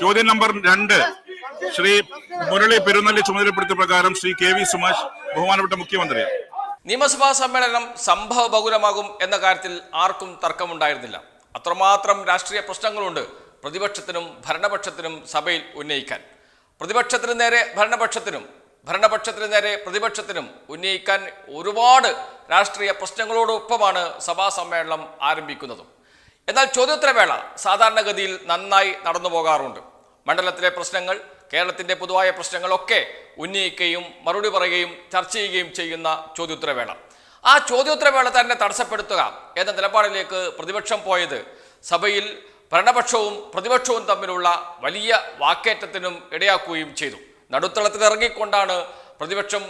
ചോദ്യം നമ്പർ രണ്ട്. ശ്രീ മുരളി പെരുന്നല്ലി ചുമതലപ്പെടുത്തിയ പ്രകാരം ശ്രീ കെ വി സുമേഷ് ബഹുമാനപ്പെട്ട മുഖ്യമന്ത്രി. നിയമസഭാ സമ്മേളനം സംഭവ ബഹുലമാകും എന്ന കാര്യത്തിൽ ആർക്കും തർക്കമുണ്ടായിരുന്നില്ല. അത്രമാത്രം രാഷ്ട്രീയ പ്രശ്നങ്ങളുണ്ട് പ്രതിപക്ഷത്തിനും ഭരണപക്ഷത്തിനും സഭയിൽ ഉന്നയിക്കാൻ. പ്രതിപക്ഷത്തിന് നേരെ ഭരണപക്ഷത്തിനും ഭരണപക്ഷത്തിന് നേരെ പ്രതിപക്ഷത്തിനും ഉന്നയിക്കാൻ ഒരുപാട് രാഷ്ട്രീയ പ്രശ്നങ്ങളോടൊപ്പമാണ് സഭാ സമ്മേളനം ആരംഭിക്കുന്നതും. എന്നാൽ ചോദ്യോത്തരവേള സാധാരണഗതിയിൽ നന്നായി നടന്നു പോകാറുണ്ട്. മണ്ഡലത്തിലെ പ്രശ്നങ്ങൾ കേരളത്തിന്റെ പൊതുവായ പ്രശ്നങ്ങളൊക്കെ ഉന്നയിക്കുകയും മറുപടി പറയുകയും ചർച്ച ചെയ്യുകയും ചെയ്യുന്ന ചോദ്യോത്തരവേള. ആ ചോദ്യോത്തരവേള തന്നെ തടസ്സപ്പെടുത്തുക എന്ന നിലപാടിലേക്ക് പ്രതിപക്ഷം പോയത് സഭയിൽ ഭരണപക്ഷവും പ്രതിപക്ഷവും തമ്മിലുള്ള വലിയ വാക്കേറ്റത്തിനും ഇടയാക്കുകയും ചെയ്തു. നടുത്തളത്തിൽ ഇറങ്ങിക്കൊണ്ടാണ് പ്രതിപക്ഷം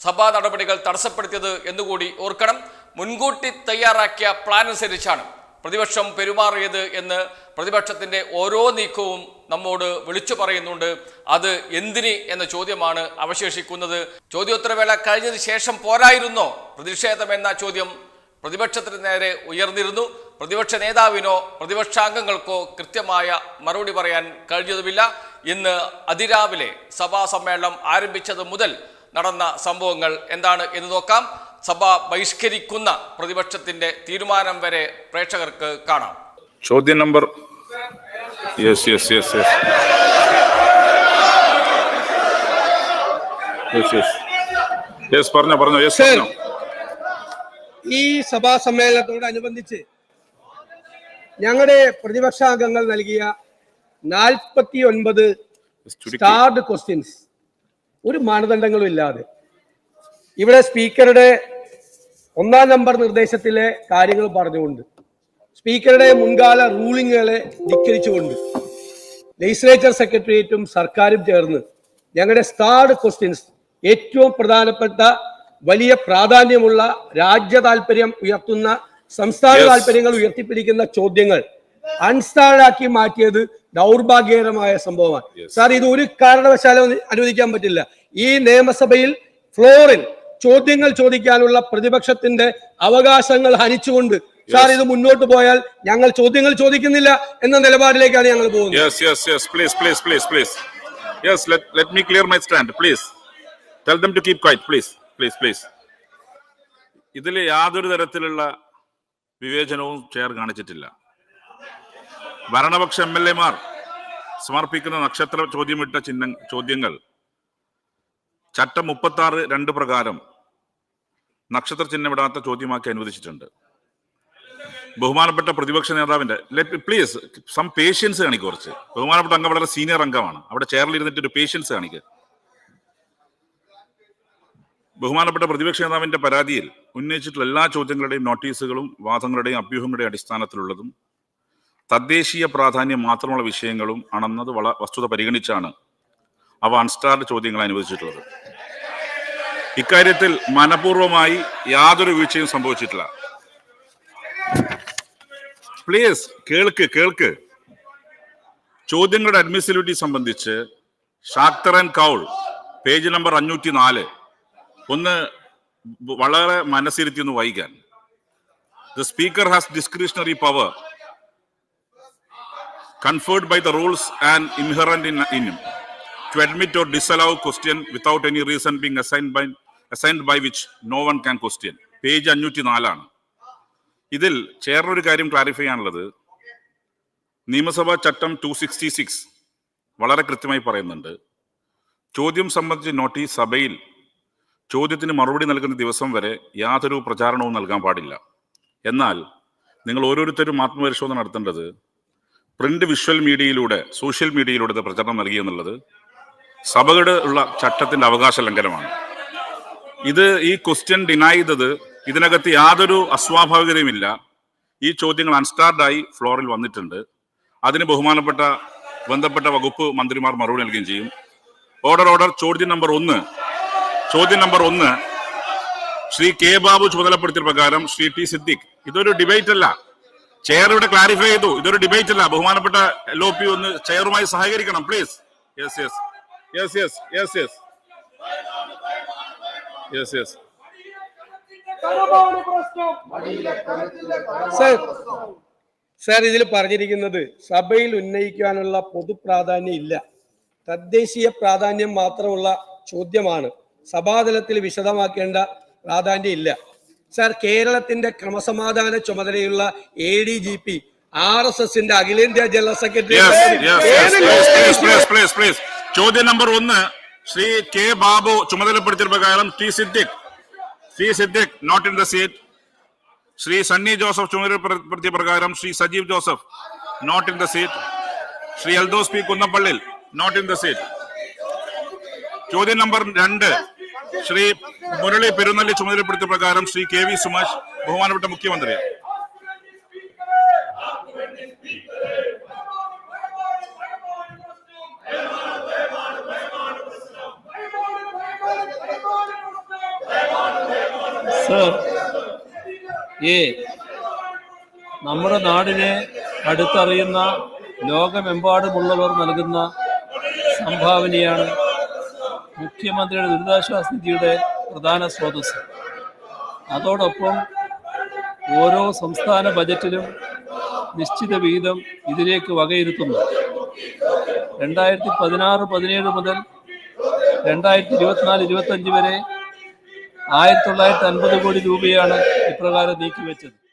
സഭാ നടപടികൾ തടസ്സപ്പെടുത്തിയത് എന്നുകൂടി ഓർക്കണം. മുൻകൂട്ടി തയ്യാറാക്കിയ പ്ലാൻ അനുസരിച്ചാണ് പ്രതിപക്ഷം പെരുമാറിയത് എന്ന് പ്രതിപക്ഷത്തിന്റെ ഓരോ നീക്കവും നമ്മോട് വിളിച്ചു പറയുന്നുണ്ട്. അത് എന്തിന് എന്ന ചോദ്യമാണ് അവശേഷിക്കുന്നത്. ചോദ്യോത്തരവേള കഴിഞ്ഞതിന് ശേഷം പോരായിരുന്നോ? പ്രതിഷേധം എന്ന ചോദ്യം പ്രതിപക്ഷത്തിന് നേരെ ഉയർന്നിരുന്നു. പ്രതിപക്ഷ നേതാവിനോ പ്രതിപക്ഷാംഗങ്ങൾക്കോ കൃത്യമായ മറുപടി പറയാൻ കഴിഞ്ഞതുമില്ല. ഇന്ന് അതിരാവിലെ സഭാ സമ്മേളനം ആരംഭിച്ചത് മുതൽ നടന്ന സംഭവങ്ങൾ എന്താണ് എന്ന് നോക്കാം. സഭ ബഹിഷ്കരിക്കുന്ന പ്രതിപക്ഷത്തിന്റെ തീരുമാനം വരെ പ്രേക്ഷകർക്ക് കാണാം. ചോദ്യം number yes yes yes yes. Yes yes. Yes പറഞ്ഞോ പറഞ്ഞോ. യെസ് പറഞ്ഞോ. ഈ സഭാ സമ്മേളനത്തോടനുബന്ധിച്ച് ഞങ്ങളുടെ പ്രതിപക്ഷാംഗങ്ങൾ നൽകിയ നാൽപ്പത്തി ഒൻപത്. Starred questions. ഒരു മാനദണ്ഡങ്ങളും ഇല്ലാതെ. ഇവിടെ സ്പീക്കറുടെ ഒന്നാം നമ്പർ നിർദ്ദേശത്തിലെ കാര്യങ്ങൾ പറഞ്ഞുകൊണ്ട് സ്പീക്കറുടെ മുൻകാല റൂളിങ്ങുകളെ ധിക്കരിച്ചുകൊണ്ട് ലെജിസ്ലേച്ചർ സെക്രട്ടേറിയറ്റും സർക്കാരും ചേർന്ന് ഞങ്ങളുടെ സ്റ്റാർഡ് ക്വസ്റ്റ്യൻസ് ഏറ്റവും പ്രധാനപ്പെട്ട വലിയ പ്രാധാന്യമുള്ള രാജ്യ താല്പര്യം ഉയർത്തുന്ന സംസ്ഥാന. താല്പര്യങ്ങൾ ഉയർത്തിപ്പിടിക്കുന്ന ചോദ്യങ്ങൾ അൺസ്റ്റാർഡാക്കി മാറ്റിയത് ദൗർഭാഗ്യകരമായ സംഭവമാണ്. സാർ ഇത് ഒരു കാരണവശാലും അനുവദിക്കാൻ പറ്റില്ല ഈ നിയമസഭയിൽ ഫ്ലോറിൽ ചോദ്യങ്ങൾ ചോദിക്കാനുള്ള പ്രതിപക്ഷത്തിന്റെ അവകാശങ്ങൾ ഹനിച്ചുകൊണ്ട് സാർ ഇത് മുന്നോട്ട് പോയാൽ ഞങ്ങൾ ചോദ്യങ്ങൾ ചോദിക്കുന്നില്ല എന്ന നിലപാടിലേക്കാണ് ഞങ്ങൾ പോകുന്നത്. ഇതിൽ യാതൊരു തരത്തിലുള്ള വിവേചനവും ചെയർ കാണിച്ചിട്ടില്ല. ഭരണപക്ഷ എം എൽ എമാർ സമർപ്പിക്കുന്ന നക്ഷത്ര ചോദ്യമിട്ട ചിഹ്ന ചോദ്യങ്ങൾ ചട്ടം മുപ്പത്തി ആറ് രണ്ട് പ്രകാരം നക്ഷത്ര ചിഹ്നമിടാത്ത ചോദ്യമാക്കി അനുവദിച്ചിട്ടുണ്ട്. ബഹുമാനപ്പെട്ട പ്രതിപക്ഷ നേതാവിന്റെ പ്ലീസ് സം പേഷ്യൻസ് കാണിക്കുക കുറച്ച്. ബഹുമാനപ്പെട്ട അംഗം വളരെ സീനിയർ അംഗമാണ്. അവിടെ ചെയറിൽ ഇരുന്നിട്ട് ഒരു പേഷ്യൻസ് കാണിക്കുക ബഹുമാനപ്പെട്ട പ്രതിപക്ഷ നേതാവിന്റെ പരാതിയിൽ ഉന്നയിച്ചിട്ടുള്ള എല്ലാ ചോദ്യങ്ങളുടെയും നോട്ടീസുകളും വാദങ്ങളുടെയും അഭ്യൂഹങ്ങളുടെയും അടിസ്ഥാനത്തിലുള്ളതും തദ്ദേശീയ പ്രാധാന്യം മാത്രമുള്ള വിഷയങ്ങളും ആണെന്നത് വള വസ്തുത പരിഗണിച്ചാണ് അവ അൺസ്റ്റാർഡ് ചോദ്യങ്ങൾ അനുവദിച്ചിട്ടുള്ളത്. ഇക്കാര്യത്തിൽ മനഃപൂർവമായി യാതൊരു വീഴ്ചയും സംഭവിച്ചിട്ടില്ല. പ്ലീസ് കേൾക്ക് കേൾക്ക്. ചോദ്യങ്ങളുടെ അഡ്മിസിബിലിറ്റി സംബന്ധിച്ച് Shakdher and Kaul page number അഞ്ഞൂറ്റി നാല് ഒന്ന് വളരെ മനസ്സിരുത്തി ഒന്ന് വായിക്കാൻ. The speaker has discretionary power conferred by the rules and inherent in, in him to admit or disallow question without any reason being assigned by assigned by which no one can question page അഞ്ഞൂറ്റി നാലാണ് ഇതിൽ chair ഒരു കാര്യം clarify ചെയ്യാനുള്ളത്. നിയമസഭാ ചട്ടം to sixty six വളരെ കൃത്യമായി പറയുന്നുണ്ട്. ചോദ്യം സംബന്ധിച്ച് നോട്ടീസ് സഭയിൽ ചോദ്യത്തിന് മറുപടി നൽകുന്ന ദിവസം വരെ യാതൊരു പ്രചാരണവും നൽകാൻ പാടില്ല. എന്നാൽ നിങ്ങൾ ഓരോരുത്തരും ആത്മപരിശോധന നടത്തേണ്ടത് പ്രിന്റ് വിഷ്വൽ മീഡിയയിലൂടെ സോഷ്യൽ മീഡിയയിലൂടെ പ്രചരണം നൽകി എന്നുള്ളത് സഭകളുടെ ഉള്ള ചട്ടത്തിന്റെ അവകാശ ലംഘനമാണ് ഇത് ഈ ക്വസ്റ്റ്യൻ ഡിനൈ ചെയ്തത് ഇതിനകത്ത് യാതൊരു അസ്വാഭാവികതയുമില്ല. ഈ ചോദ്യങ്ങൾ അൺസ്റ്റാർഡായി ഫ്ലോറിൽ വന്നിട്ടുണ്ട്. അതിന് ബഹുമാനപ്പെട്ട ബന്ധപ്പെട്ട വകുപ്പ് മന്ത്രിമാർ മറുപടി നൽകുകയും ചെയ്യും. ഓർഡർ ഓർഡർ ചോദ്യം നമ്പർ ഒന്ന്. ചോദ്യം നമ്പർ ഒന്ന്. ശ്രീ കെ ബാബു ചുമതലപ്പെടുത്തിയ പ്രകാരം ശ്രീ ടി സിദ്ദിഖ് ഇതൊരു ഡിബേറ്റ് അല്ല. ചെയർ ഇവിടെ ക്ലാരിഫൈ ചെയ്തു ഇതൊരു ഡിബേറ്റ് അല്ല. ബഹുമാനപ്പെട്ട എൽ ഒ പി ഒന്ന് ചെയറുമായി സഹകരിക്കണം please yes yes yes yes yes yes yes yes sir sir ഇതിൽ പറഞ്ഞിരിക്കുന്നത് സഭയിൽ ഉന്നയിക്കാനുള്ള പൊതു പ്രാധാന്യം ഇല്ല. തദ്ദേശീയ പ്രാധാന്യം മാത്രമുള്ള ചോദ്യമാണ്. സഭാതലത്തിൽ വിശദമാക്കേണ്ട പ്രാധാന്യം ഇല്ല. സാർ കേരളത്തിന്റെ ക്രമസമാധാന ചുമതലയുള്ള A D G P R S എസിന്റെ അഖിലേന്ത്യാ ജനറൽ സെക്രട്ടറി. ചോദ്യം നമ്പർ ഒന്ന് ശ്രീ കെ ബാബു ചുമതലപ്പെടുത്തിയ പ്രകാരം T Siddique. Shri Siddique not in the seat Shri Sunny Joseph ചുമതലപ്പെടുത്തിയ പ്രകാരം Shri Sajeev Joseph not in the seat Shri Eldhose P Kunnappilly not in the seat ചോദ്യം number രണ്ട് ശ്രീ മുരളി പെരുന്നള്ളി ചുമതലപ്പെടുത്തിയ പ്രകാരം Shri K V Sumesh ബഹുമാനപ്പെട്ട മുഖ്യമന്ത്രി. Sir നമ്മുടെ നാടിനെ അടുത്തറിയുന്ന ലോകമെമ്പാടുമുള്ളവർ നൽകുന്ന സംഭാവനയാണ് മുഖ്യമന്ത്രിയുടെ ദുരിതാശ്വാസ നിധിയുടെ പ്രധാന സ്രോതസ് അതോടൊപ്പം ഓരോ സംസ്ഥാന ബജറ്റിലും നിശ്ചിത വിഹിതം ഇതിലേക്ക് വകയിരുത്തുന്നു. രണ്ടായിരത്തി പതിനാറ് പതിനേഴ് മുതൽ രണ്ടായിരത്തി ഇരുപത്തിനാല് ഇരുപത്തഞ്ച് വരെ ആയിരത്തി തൊള്ളായിരത്തി അൻപത് കോടി രൂപയാണ് ഇപ്രകാരം നീക്കിവെച്ചത്.